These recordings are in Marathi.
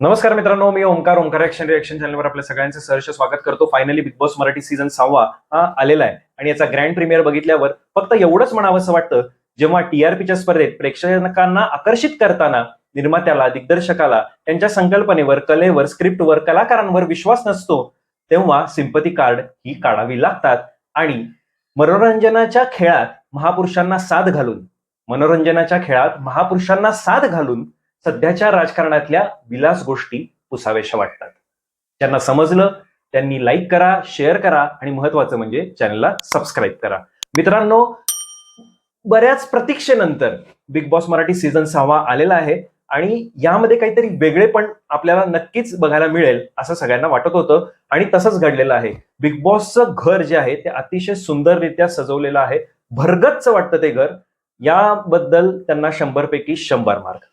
नमस्कार मित्रांनो मी ओंकार ओंकार ऍक्शन रिएक्शन चॅनलवर आपल्या सगळ्यांचं सहर्ष स्वागत करतो. Finally Bigg Boss Marathi season सहावा हा आलेला आहे. आणि याचा ग्रँड प्रीमियर बघितल्यावर फक्त एवढंच म्हणावंसं वाटतं जेव्हा टीआरपीच्या स्पर्धेत प्रेक्षकांना आकर्षित करताना निर्मात्याला दिग्दर्शकाला त्यांच्या संकल्पनेवर कलेवर स्क्रिप्टवर कलाकारांवर विश्वास नसतो तेव्हा सिंपती कार्ड ही काढावी लागतात. आणि मनोरंजनाच्या खेळात महापुरुषांना साथ घालून मनोरंजनाच्या खेळात महापुरुषांना साथ घालून सध्याच्या राजकारणातल्या विलास गोष्टी पुसाव्याशा वाटतात. ज्यांना समजलं त्यांनी लाईक करा शेअर करा आणि महत्वाचं म्हणजे चॅनलला सबस्क्राईब करा. मित्रांनो बऱ्याच प्रतीक्षेनंतर बिग बॉस मराठी सीझन सहावा आलेला आहे आणि यामध्ये काहीतरी वेगळे पण आपल्याला नक्कीच बघायला मिळेल असं सगळ्यांना वाटत होतं आणि तसंच घडलेलं आहे. बिग बॉसचं घर जे आहे ते अतिशय सुंदररित्या सजवलेलं आहे. भरगतचं वाटतं ते घर. याबद्दल त्यांना शंभरपैकी शंभर मार्क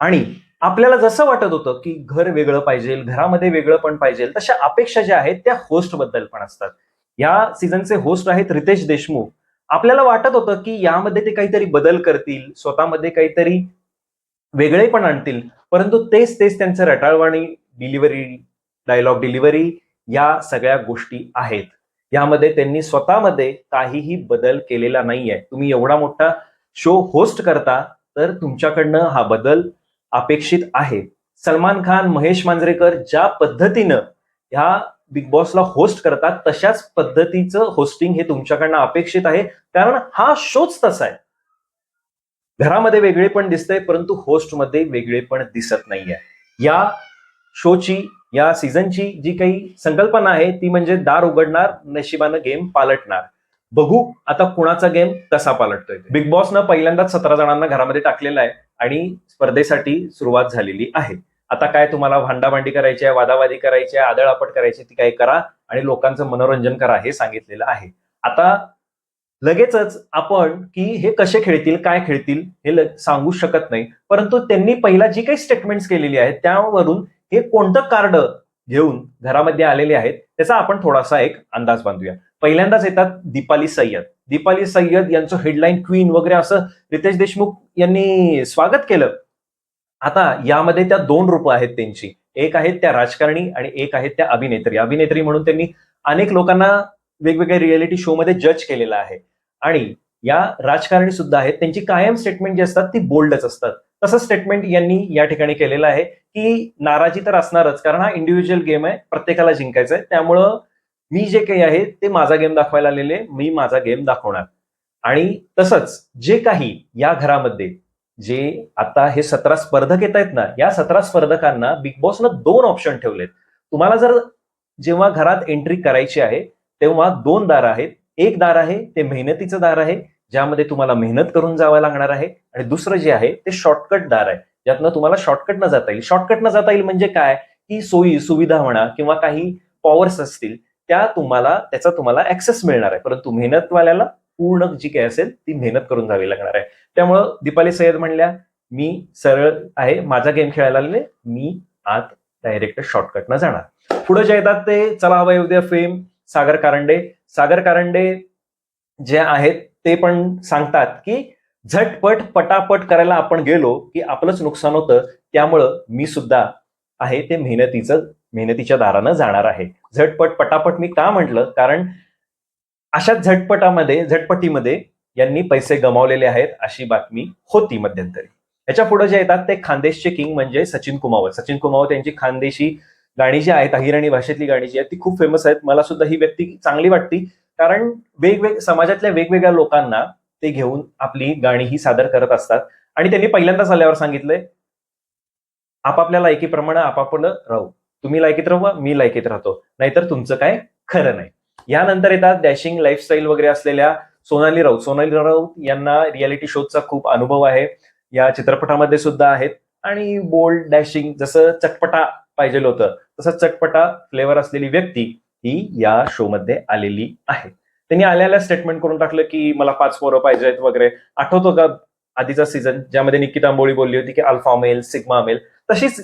आणि आपल्याला जसं वाटत होतं की घर वेगळं पाहिजे घरामध्ये वेगळं पण पाहिजे तशा अपेक्षा ज्या आहेत त्या होस्टबद्दल पण असतात. या सीझनचे होस्ट आहेत रितेश देशमुख. आपल्याला वाटत होतं की यामध्ये ते काहीतरी बदल करतील स्वतःमध्ये काहीतरी वेगळे पण आणतील परंतु तेच तेच त्यांचं रटाळवाणी डिलिव्हरी डायलॉग डिलिव्हरी या सगळ्या गोष्टी आहेत. यामध्ये त्यांनी स्वतःमध्ये काहीही बदल केलेला नाहीये. तुम्ही एवढा मोठा शो होस्ट करता तर तुमच्याकडनं हा बदल अपेक्षित आहे. सलमान खान महेश मांजरेकर ज्या पद्धतीनं ह्या बिग बॉसला होस्ट करतात तशाच पद्धतीचं होस्टिंग हे तुमच्याकडनं अपेक्षित आहे. कारण हा शोच तसा आहे. घरामध्ये वेगळे पण दिसतंय परंतु होस्टमध्ये वेगळे पण दिसत नाहीये. या शोची या सीझनची जी काही संकल्पना आहे ती म्हणजे दार उघडणार नशिबानं गेम पालटणार. बघू आता कुणाचा गेम कसा पालटतोय बिग बॉसनं पहिल्यांदाच सतरा जणांना घरामध्ये टाकलेला आहे. आणि स्पर्धेसाठी सुरुवात झालेली आहे. आता काय तुम्हाला भांडाभांडी करायची आहे वादावादी करायची आहे आदळापट करायची ती काय करा आणि लोकांचं मनोरंजन करा हे सांगितलेलं आहे. आता लगेचच आपण की हे कसे खेळतील काय खेळतील हे सांगू शकत नाही. परंतु त्यांनी पहिला जी काही स्टेटमेंट्स केलेली आहेत त्यावरून हे कोणतं कार्ड घेऊन घरामध्ये आलेले आहेत त्याचा आपण थोडासा एक अंदाज बांधूया. पहिल्यांदाच येतात दीपाली सय्यद. दीपाली सय्यद यांचं हेडलाईन क्वीन वगैरे असं रितेश देशमुख यांनी स्वागत केलं. आता यामध्ये त्या दोन रूप आहेत त्यांची. एक आहेत त्या राजकारणी आणि एक आहेत त्या अभिनेत्री. अभिनेत्री म्हणून त्यांनी अनेक लोकांना वेगवेगळ्या रियालिटी शो मध्ये जज केलेलं आहे. आणि या राजकारणी सुद्धा आहेत. त्यांची कायम स्टेटमेंट जी असतात ती बोल्डच असतात. तसं स्टेटमेंट यांनी या ठिकाणी केलेलं आहे की नाराजी तर असणारच कारण हा इंडिव्हिज्युअल गेम आहे. प्रत्येकाला जिंकायचा आहे त्यामुळं मी जे काही आहे ते माझा गेम दाखवायला आलेले मी माझा गेम दाखवणार. आणि तसंच जे काही या घरामध्ये जे आता हे सतरा स्पर्धक येत आहेत ना या सतरा स्पर्धकांना बिग बॉसनं दोन ऑप्शन ठेवलेत. तुम्हाला जर जेव्हा घरात एंट्री करायची आहे तेव्हा दोन दार आहेत. एक दार आहे ते मेहनतीचं दार आहे ज्यामध्ये तुम्हाला मेहनत करून जावं लागणार आहे. आणि दुसरं जे आहे ते शॉर्टकट दार आहे. ज्यातनं तुम्हाला शॉर्टकट न जाता येईल. शॉर्टकट न जाता येईल म्हणजे काय? की सोयी सुविधा म्हणा किंवा काही पॉवर्स असतील. त्या तुम्हाला त्याचा तुम्हाला ऍक्सेस मिळणार आहे. परंतु मेहनतवाल्याला पूर्ण जी काही असेल ती मेहनत करून जावी लागणार आहे. त्यामुळं दीपाली सय्यद म्हणल्या मी सरळ आहे माझा गेम खेळायला लागले मी आत डायरेक्ट शॉर्टकटनं जाणार. पुढे जे येतात ते चला हवा येऊ द्या फेम सागर कारंडे. सागर कारंडे जे आहेत ते पण सांगतात की झटपट पटापट करायला आपण गेलो की आपलंच नुकसान होतं. त्यामुळं मी सुद्धा आहे ते मेहनतीचं मेहनतीच्या दारानं जाणार आहे. झटपट पटापट मी का म्हटलं? कारण अशाच झटपटामध्ये झटपटीमध्ये यांनी पैसे गमावलेले आहेत अशी बातमी होती मध्यंतरी. याच्यापुढे जे येतात ते खानदेशचे किंग म्हणजे सचिन कुमावत. सचिन कुमावत यांची खानदेशी गाणी जी आहेत अहिराणी भाषेतली गाणी जी आहेत ती खूप फेमस आहेत. मला सुद्धा ही व्यक्ती चांगली वाटती. कारण वेगवेग समाजातल्या वेगवेगळ्या लोकांना ते घेऊन आपली गाणी ही सादर करत असतात. आणि त्यांनी पहिल्यांदाच आल्यावर सांगितलंय आपापल्या लायकीप्रमाणे आपापलं राहू. तुम्ही लायकीत राहा मी लायकीत राहतो. नाहीतर तुमचं काय खरं नाही. यानंतर येतात डॅशिंग लाईफस्टाईल वगैरे असलेल्या सोनाली राऊत. सोनाली राऊत यांना रियालिटी शोचा खूप अनुभव आहे. या चित्रपटामध्ये सुद्धा आहेत. आणि बोल्ड डॅशिंग जसं चटपटा पाहिजे होतं तसं चटपटा फ्लेवर असलेली व्यक्ती ही या शो मध्ये आलेली आहे. त्यांनी आल्याला स्टेटमेंट करून टाकलं की मला पाच पोरं पाहिजे आहेत वगैरे. आठवतो का आधीचा सीझन ज्यामध्ये निकिता आंबोळी बोलली होती की अल्फा मेल सिग्मा मेल तशीच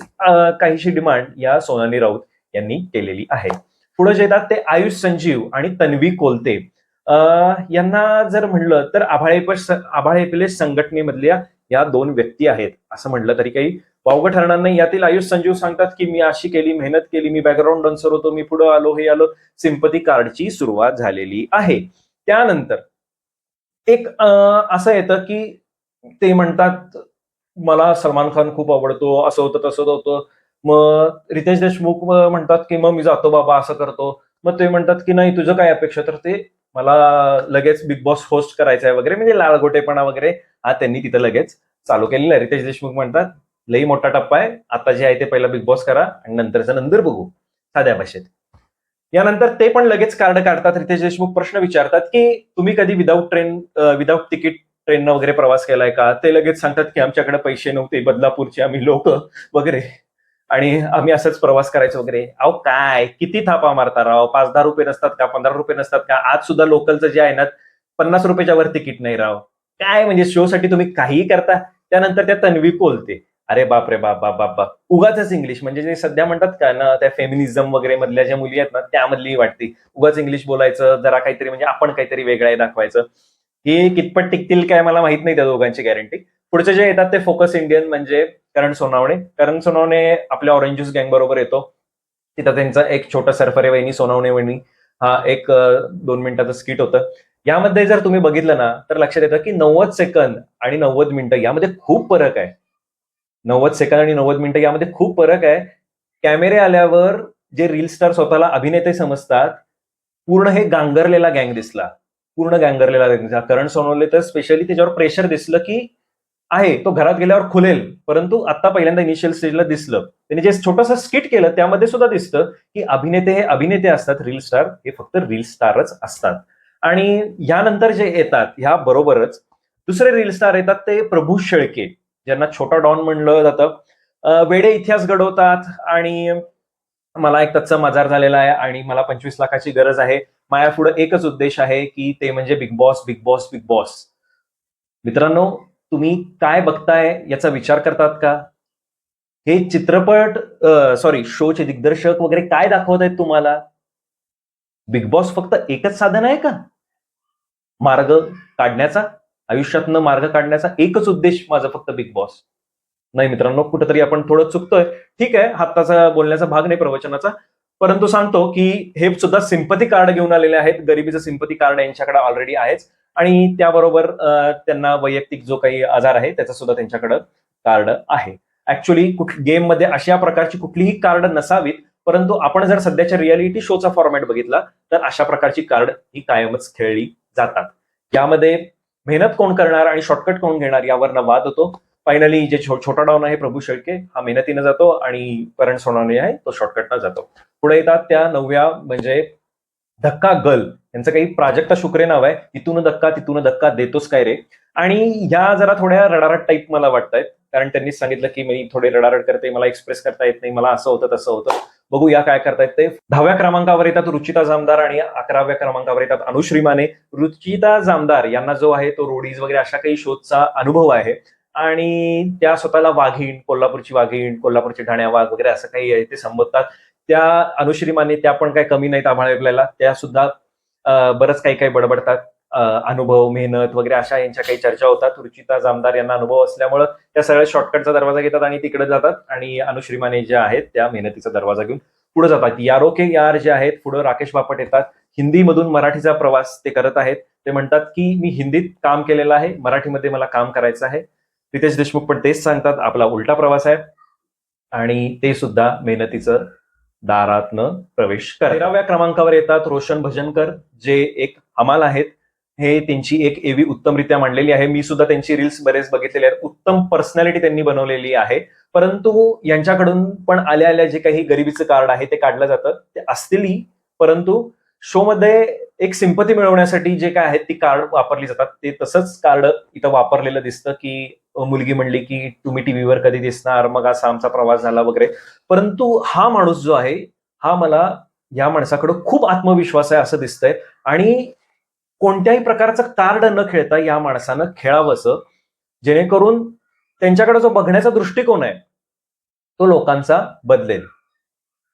काहीशी डिमांड या सोनाली राऊत यांनी केलेली आहे. पुढे जे येतात ते आयुष संजीव आणि तन्वी कोलते. यांना जर म्हणलं तर आभाळे आभाळे संघटनेमधल्या या दोन व्यक्ती आहेत. असं म्हटलं तरी काही वावगं ठरणार नाही. यातील आयुष संजीव सांगतात की मी अशी केली मेहनत केली मी बॅकग्राऊंड डान्सर होतो मी पुढे आलो हे आलो. सिंपती कार्डची सुरुवात झालेली आहे. त्यानंतर एक असं येतं की ते म्हणतात मला सलमान खान खूप आवडतो असं होतं तसं होतं. मग रितेश देशमुख म्हणतात की मग मी जातो बाबा असं करतो. मग ते म्हणतात की नाही तुझं काय अपेक्षा? तर ते मला लगेच बिग बॉस होस्ट करायचं आहे वगैरे म्हणजे लाळगोटेपणा वगैरे हा त्यांनी तिथं लगेच चालू केलेला आहे. रितेश देशमुख म्हणतात लई मोठा टप्पा आहे आता जे आहे ते पहिला बिग बॉस करा आणि नंतरचं नंतर बघू. साध्या भाषेत. यानंतर ते पण लगेच कार्ड काढतात. रितेश देशमुख प्रश्न विचारतात की तुम्ही कधी विदाऊट ट्रेन विदाऊट तिकीट ट्रेननं वगैरे प्रवास केलाय का? ते लगेच सांगतात की आमच्याकडे पैसे नव्हते बदलापूरचे आम्ही लोक वगैरे. आणि आम्ही असंच प्रवास करायचो वगैरे. अहो काय? किती थापा मारता राव? पाच दहा रुपये नसतात का? पंधरा रुपये नसतात का? आज सुद्धा लोकलचं जे आहे ना पन्नास रुपयाच्या वर तिकीट नाही राव. काय म्हणजे शो साठी तुम्ही काहीही करता त्यानंतर त्या तन्वी बोलते अरे बाप रे बाप बाप बाप बाप. उगाच इंग्लिश. म्हणजे जे सध्या म्हणतात का ना त्या फेमिनिझम वगैरे मधल्या ज्या मुली आहेत ना त्यामधली वाटते. उगाच इंग्लिश बोलायचं जरा काहीतरी म्हणजे आपण काहीतरी वेगळं आहे दाखवायचं. हे कितपत टिकतील काय मला माहीत नाही त्या दोघांची गॅरंटी पुढचे जे येतात ते फोकस इंडियन म्हणजे करण सोनावणे. करण सोनावणे आपल्या ऑरेंज ज्यूस गँग बरोबर येतो. तिथं त्यांचा एक छोटा सरफरे वहिनी सोनावणे वहिनी हा एक दोन मिनिटाचं स्किट होतं. यामध्ये जर तुम्ही बघितलं ना तर लक्षात येतं की नव्वद सेकंद आणि नव्वद मिनिटं यामध्ये खूप फरक आहे. नव्वद सेकंद आणि नव्वद मिनिटं यामध्ये खूप फरक आहे. कॅमेरे आल्यावर जे रील स्टार स्वतःला अभिनेते समजतात पूर्ण हे गांगरलेला गँग दिसला. पूर्ण गँगरलेला त्यांचा म्हणजे करण सोनवले तर स्पेशली त्याच्यावर प्रेशर दिसलं की आहे तो घरात गेल्यावर खुलेल. परंतु आता पहिल्यांदा इनिशियल स्टेजला दिसलं. त्यांनी जे छोटंसं स्किट केलं त्यामध्ये सुद्धा दिसतं की अभिनेते हे अभिनेते असतात रील स्टार हे फक्त रील स्टारच असतात. आणि यानंतर जे येतात ह्या बरोबरच दुसरे रील स्टार येतात ते प्रभू शेळके. ज्यांना छोटा डॉन म्हणलं जातं. वेडे इतिहास घडवतात आणि मला एक त्याचा मजार झालेला आहे आणि मला पंचवीस लाखाची गरज आहे. माझ्या पुढे एकच उद्देश आहे की ते म्हणजे Bigg Boss Bigg Boss Bigg Boss. मित्रांनो तुम्ही काय बघताय याचा विचार करतात का? हे चित्रपट सॉरी शोचे दिग्दर्शक वगैरे काय दाखवत आहेत तुम्हाला? बिग बॉस फक्त एकच साधन आहे का? मार्ग काढण्याचा आयुष्यातनं मार्ग काढण्याचा एकच उद्देश माझा फक्त बिग बॉस. नाही मित्रांनो कुठेतरी आपण थोडं चुकतोय. ठीक आहे हाताचा बोलण्याचा भाग नाही प्रवचनाचा. परंतु सांगतो की हे सुद्धा सिंपती कार्ड घेऊन आलेले आहेत. गरिबीचं सिंपती कार्ड यांच्याकडे ऑलरेडी आहेच. आणि त्याबरोबर त्यांना वैयक्तिक जो काही आजार आहे त्याचा सुद्धा त्यांच्याकडं कार्ड आहे. ऍक्च्युली कुठ गेममध्ये अशा प्रकारची कुठलीही कार्ड नसावीत परंतु आपण जर सध्याच्या रियालिटी शोचा फॉर्मॅट बघितला तर अशा प्रकारची कार्ड ही कायमच खेळली जातात. यामध्ये मेहनत कोण करणार आणि शॉर्टकट कोण घेणार यावर वाद होतो. फायनली जे छो- छोटा डाऊन आहे प्रभू शेळके हा मेहनतीनं जातो आणि करण सोनावणे आहे तो शॉर्टकटनं जातो. पुढे येतात त्या नवव्या म्हणजे धक्का गल यांचं काही प्राजक्ता शुक्रे नाव आहे. इथून धक्का तिथून धक्का देतोच काय रे? आणि ह्या जरा थोड्या रडारट टाईप मला वाटतायत कारण त्यांनी सांगितलं की मी थोडे रडारट करते मला एक्सप्रेस करता येत नाही मला असं होतं तसं होतं. बघू या काय करतायत ते. दहाव्या क्रमांकावर येतात रुचिता जामदार आणि अकराव्या क्रमांकावर येतात अनुश्रीमाने. रुचिता जामदार यांना जो आहे तो रोडीज वगैरे अशा काही शोधचा अनुभव आहे. आणि त्या स्वतःला वाघीण कोल्हापूरची वाघीण कोल्हापूरची ढाण्या वाघ वगैरे असं काही आहे ते संबोधतात. त्या अनुश्रीमाने त्या पण काही कमी नाहीत आम्हाला आपल्याला. त्या सुद्धा बरंच काही काही बडबडतात. अनुभव मेहनत वगैरे अशा यांच्या काही चर्चा होतात. रुचिता जामदार यांना अनुभव असल्यामुळं त्या सगळ्या शॉर्टकटचा दरवाजा घेतात आणि तिकडे जातात. आणि अनुश्रीमाने ज्या आहेत त्या मेहनतीचा दरवाजा घेऊन पुढे जातात. यारो के यार जे आहेत पुढे राकेश बापट येतात. हिंदीमधून मराठीचा प्रवास ते करत आहेत. ते म्हणतात की मी हिंदीत काम केलेलं आहे. मराठीमध्ये मला काम करायचं आहे. रितेश देशमुख पण तेच सांगतात आपला उलटा प्रवास आहे. आणि ते सुद्धा मेहनतीचं दारातनं प्रवेश कर तेराव्या क्रमांकावर येतात रोशन भजनकर जे एक हमाल आहेत. हे त्यांची एक एवी उत्तमरित्या मांडलेली आहे. मी सुद्धा त्यांची रील्स बरेच बघितलेले आहेत. उत्तम पर्सनॅलिटी त्यांनी बनवलेली आहे. परंतु यांच्याकडून पण आल्या आल्या जे काही गरिबीचं कार्ड आहे ते काढलं जातं. ते असतीलही परंतु शो मध्ये एक सिंपती मिळवण्यासाठी जे काय आहेत ती कार्ड वापरली जातात. ते तसंच कार्ड इथं वापरलेलं दिसतं की मुलगी म्हणली की तुम्ही टीव्हीवर कधी दिसणार? मग असा आमचा प्रवास झाला वगैरे. परंतु हा माणूस जो आहे हा मला या माणसाकडं खूप आत्मविश्वास आहे असं दिसतंय. आणि कोणत्याही प्रकारचं कार्ड न खेळता या माणसानं खेळावंसं जेणेकरून त्यांच्याकडे जो बघण्याचा दृष्टिकोन आहे तो लोकांचा बदलेल.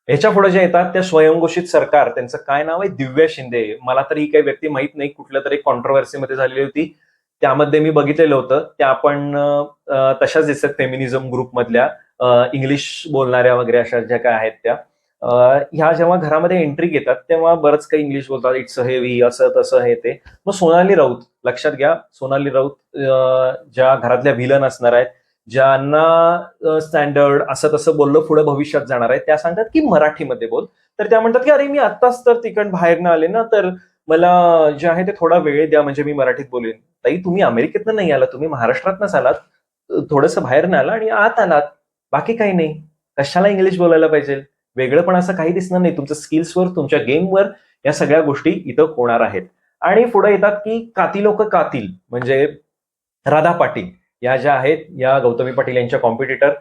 ह्याच्या पुढे जे येतात त्या स्वयंघोषित सरकार त्यांचं काय नाव आहे? दिव्या शिंदे. मला तरी ही काही व्यक्ती माहीत नाही कुठल्या तरी कॉन्ट्रोवर्सीमध्ये झालेली होती. त्यामध्ये मी बघितलेलं होतं त्या आपण तशाच दिसतात फेमिनिझम ग्रुप मधल्या इंग्लिश बोलणाऱ्या वगैरे अशा ज्या काय आहेत त्या. ह्या जेव्हा घरामध्ये एंट्री घेतात तेव्हा बरंच काही इंग्लिश बोलतात इट्स हेवी असं तसं हे ते. मग सोनाली राऊत लक्षात घ्या सोनाली राऊत ज्या घरातल्या व्हिलन असणार आहेत ज्यांना स्टँडर्ड असं तसं बोललं पुढे भविष्यात जाणार आहे त्या सांगतात की मराठीमध्ये बोल. तर त्या म्हणतात की अरे मी आत्ताच तर तिकडं बाहेरनं आले ना तर मला जे आहे ते थोडा वेळ द्या म्हणजे मी मराठीत बोलेन. ताई तुम्ही अमेरिकेतनं नाही आला तुम्ही महाराष्ट्रातनंच आलात थोडंसं बाहेरनं आला आणि आत आलात. बाकी काही नाही. कशाला इंग्लिश बोलायला पाहिजे? वेगळं पण असं काही दिसणार नाही. तुमच्या स्किल्सवर तुमच्या गेमवर या सगळ्या गोष्टी इथं होणार आहेत. आणि पुढे येतात की काती लोक कातील म्हणजे राधा पाटील. या ज्या आहेत या गौतमी पाटील यांच्या कॉम्पिटिटर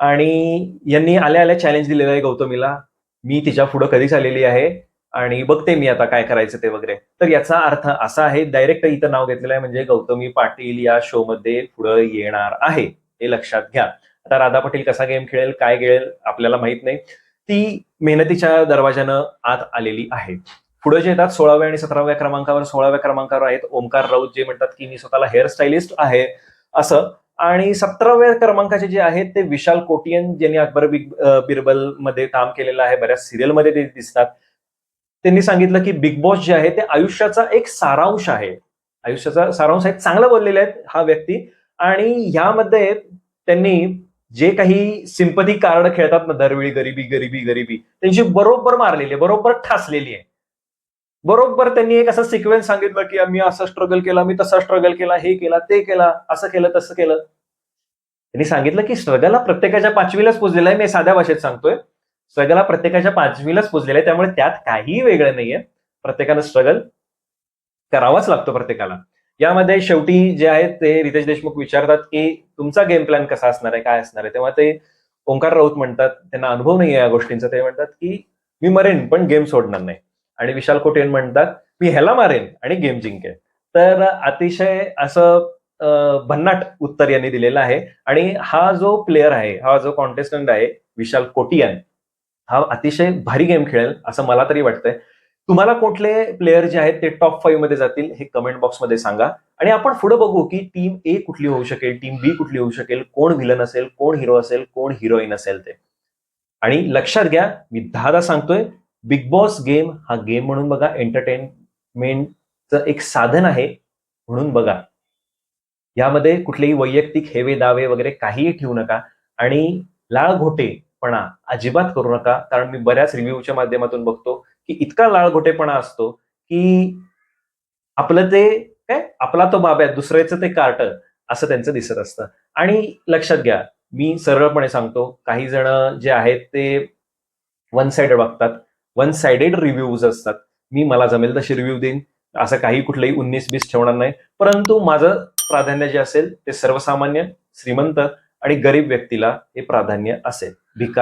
आणि यांनी आल्या आल्या चॅलेंज दिलेलं आहे गौतमीला. मी तिच्या पुढं कधीच आलेली आहे. आणि बघते मी आता काय करायचं ते वगैरे. तर याचा अर्थ असा आहे डायरेक्ट इथं नाव घेतलेलं आहे म्हणजे गौतमी पाटील या शो मध्ये पुढे येणार आहे. हे लक्षात घ्या. आता राधा पाटील कसा गेम खेळेल काय खेळेल आपल्याला माहीत नाही. ती मेहनतीच्या दरवाजानं आत आलेली आहे. पुढे जे येतात सोळाव्या आणि सतराव्या क्रमांकावर सोळाव्या क्रमांकावर आहेत. ओमकार राऊत जे म्हणतात की मी स्वतःला हेअर स्टायलिस्ट आहे असं. आणि सतराव्या क्रमांकाचे जे आहेत ते विशाल कोटियन ज्यांनी अकबर बिरबलमध्ये काम केलेलं आहे. बऱ्याच सिरियलमध्ये ते दिसतात. त्यांनी सांगितलं की बिग बॉस जे आहे ते आयुष्याचा एक सारांश आहे. आयुष्याचा सारांश आहे चांगलं बोललेले आहेत हा व्यक्ती. आणि ह्यामध्ये त्यांनी जे काही सिंपथी कार्ड खेळतात ना दरवेळी गरिबी गरिबी गरिबी त्यांची बरोबर मारलेली आहे बरोबर ठासलेली आहे. बरोबर त्यांनी एक असं सिक्वेन्स सांगितलं की आम्ही असं स्ट्रगल केला मी तसा स्ट्रगल केला हे केला ते केला असं केलं तसं केलं. त्यांनी सांगितलं की स्ट्रगल हा प्रत्येकाच्या पाचवीलाच पोचलेला आहे मी साध्या भाषेत सांगतोय. स्ट्रगल हा प्रत्येकाच्या पाचवीलाच पोचलेला आहे त्यामुळे त्यात काहीही वेगळं नाहीये. प्रत्येकानं स्ट्रगल करावाच लागतो प्रत्येकाला. यामध्ये शेवटी जे आहेत ते रितेश देशमुख विचारतात की तुमचा गेम प्लॅन कसा असणार आहे काय असणार आहे? तेव्हा ते ओंकार राऊत म्हणतात त्यांना अनुभव नाही आहे या गोष्टींचा ते म्हणतात की मी मरेन पण गेम सोडणार नाही. आणि विशाल कोटेन म्हणतात मी ह्याला मारेन आणि गेम जिंकेन. तर अतिशय असं भन्नाट उत्तर यांनी दिलेलं आहे. आणि हा जो प्लेअर आहे हा जो कॉन्टेस्टंट आहे विशाल कोटियन हा अतिशय भारी गेम खेळेल असं मला तरी वाटतंय. तुम्हाला कुठले प्लेयर जे आहेत ते टॉप फाईव्हमध्ये जातील हे कमेंट बॉक्समध्ये सांगा. आणि आपण पुढे बघू की टीम ए कुठली होऊ शकेल टीम बी कुठली होऊ शकेल कोण व्हिलन असेल कोण हिरो असेल कोण हिरोईन असेल ते. आणि लक्षात घ्या मी दहादा सांगतोय बिग बॉस गेम हा गेम म्हणून बघा एंटरटेनमेंटचं एक साधन आहे म्हणून बघा. यामध्ये कुठलेही वैयक्तिक हेवे दावे वगैरे काहीही ठेवू नका. आणि लाळ घोटेपणा अजिबात करू नका. कारण मी बऱ्याच रिव्ह्यूच्या माध्यमातून बघतो की इतका लाळघोटेपणा असतो की आपलं ते काय? आपला तो बाब आहे दुसऱ्याचं ते कार्ट असं त्यांचं दिसत असतं. आणि लक्षात घ्या मी सरळपणे सांगतो काही जण जे आहेत ते वन साइडेड बघतात. वन साइडेड रिव्ह्यूज असतात. मी मला जमेल तशी रिव्ह्यू देईन. असं काही कुठलंही उन्नीस बीस ठेवणार नाही. परंतु माझं प्राधान्य जे असेल ते सर्वसामान्य श्रीमंत आणि गरीब व्यक्तीला हे प्राधान्य असेल. because